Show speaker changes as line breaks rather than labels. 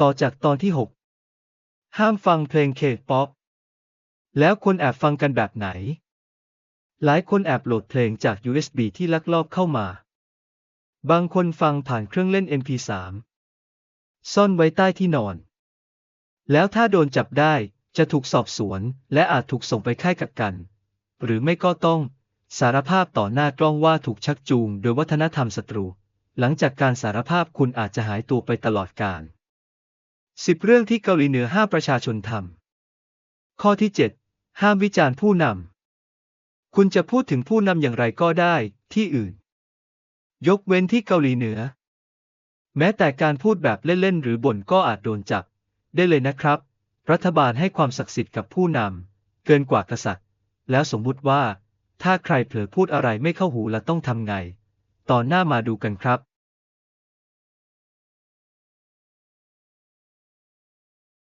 ต่อจากตอนที่ 6 ห้ามฟังเพลงเคป๊อป แล้วคนแอบฟังกันแบบไหน หลายคนแอบโหลดเพลงจาก USB ที่ลักลอบเข้ามา บางคนฟังผ่านเครื่องเล่น MP3 ซ่อนไว้ใต้ที่นอน แล้วถ้าโดนจับได้จะถูกสอบสวนและอาจถูกส่งไปค่ายกักกัน หรือไม่ก็ต้องสารภาพต่อหน้ากล้องว่าถูกชักจูงโดยวัฒนธรรมศัตรู หลังจากการสารภาพคุณอาจจะหายตัวไปตลอดกาล สิบเรื่องที่เกาหลีเหนือห้ามประชาชนทำข้อที่ 7 ห้ามวิจารณ์ผู้นำ คุณจะพูดถึงผู้นำอย่างไรก็ได้ ที่อื่น ยกเว้นที่เกาหลีเหนือ แม้แต่การพูดแบบเล่นๆหรือบ่นก็อาจโดนจับ ได้เลยนะครับ รัฐบาลให้ความศักดิ์สิทธิ์กับผู้นำ เกินกว่ากษัตริย์ แล้วสมมุติว่า ถ้าใครเผลอพูดอะไรไม่เข้าหูและต้องทำไง ตอนหน้ามาดูกันครับ